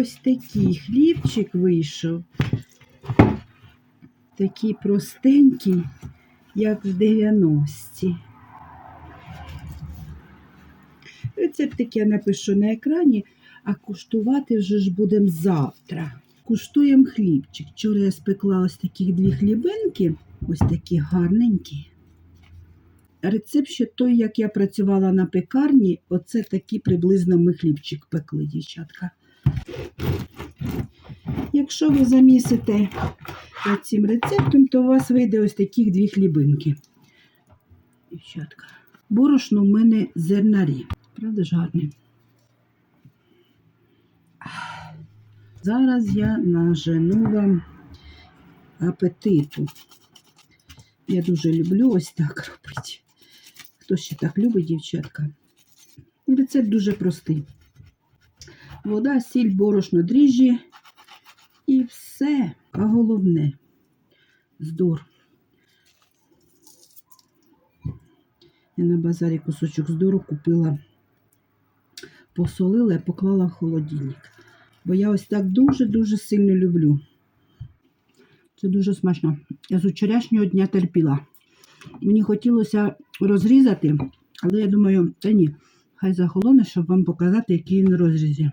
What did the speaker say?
Ось такий хлібчик вийшов. Такий простенький, як в 90-ті. Рецептик я напишу на екрані, а куштувати вже ж будемо завтра. Куштуємо хлібчик. Вчора я спекла ось таких дві хлібинки, ось такі гарненькі. Рецепт ще той, як я працювала на пекарні, оце такий приблизно ми хлібчик пекли, дівчатка. Якщо ви замісите цим рецептом, то у вас вийде ось таких дві хлібинки. Дівчатка. Борошно в мене зернарі. Правда ж гарне? Зараз я нажену вам апетиту. Я дуже люблю ось так робити. Хто ще так любить, дівчатка? Рецепт дуже простий. Вода, сіль, борошно, дріжджі і все. А головне здор. Я на базарі кусочок здору купила, посолила і поклала в холодильник. Бо я ось так дуже-дуже сильно люблю. Це дуже смачно. Я з вчорашнього дня терпіла. Мені хотілося розрізати, але я думаю, та ні, хай захолоне, щоб вам показати, який він розрізі.